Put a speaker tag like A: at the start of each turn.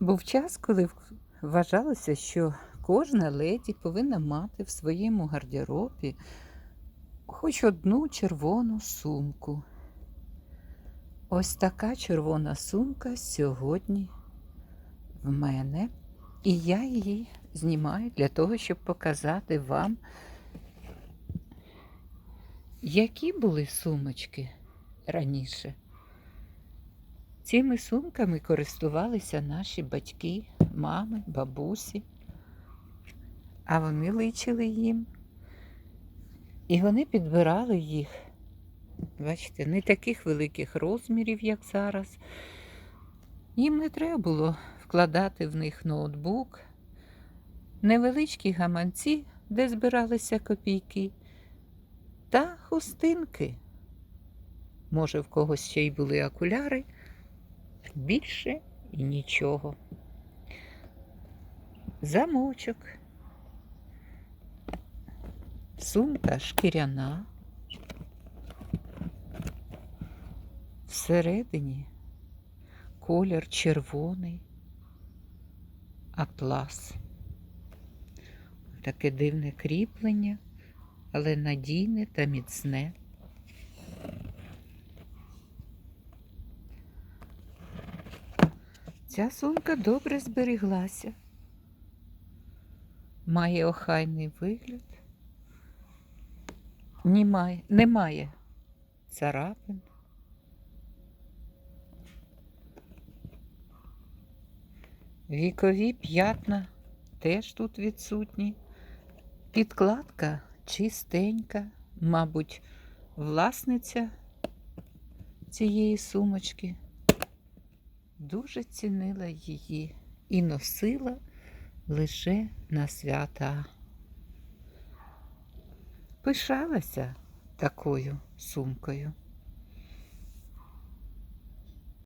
A: Був час, коли вважалося, що кожна леді повинна мати в своєму гардеробі хоч одну червону сумку. Ось така червона сумка сьогодні в мене, і я її знімаю для того, щоб показати вам, які були сумочки раніше. Цими сумками користувалися наші батьки, мами, бабусі, а вони личили їм. І вони підбирали їх, бачите, не таких великих розмірів, як зараз. Їм не треба було вкладати в них ноутбук, невеличкі гаманці, де збиралися копійки, та хустинки. Може, в когось ще й були окуляри більше і нічого. Замочок. Сумка шкіряна. Всередині колір червоний, атлас. Таке дивне кріплення, але надійне та міцне. Ця сумка добре зберіглася. Має охайний вигляд. Немає, немає царапин. Вікові п'ятна теж тут відсутні. Підкладка чистенька, мабуть, власниця цієї сумочки дуже цінила її і носила лише на свята. Пишалася такою сумкою.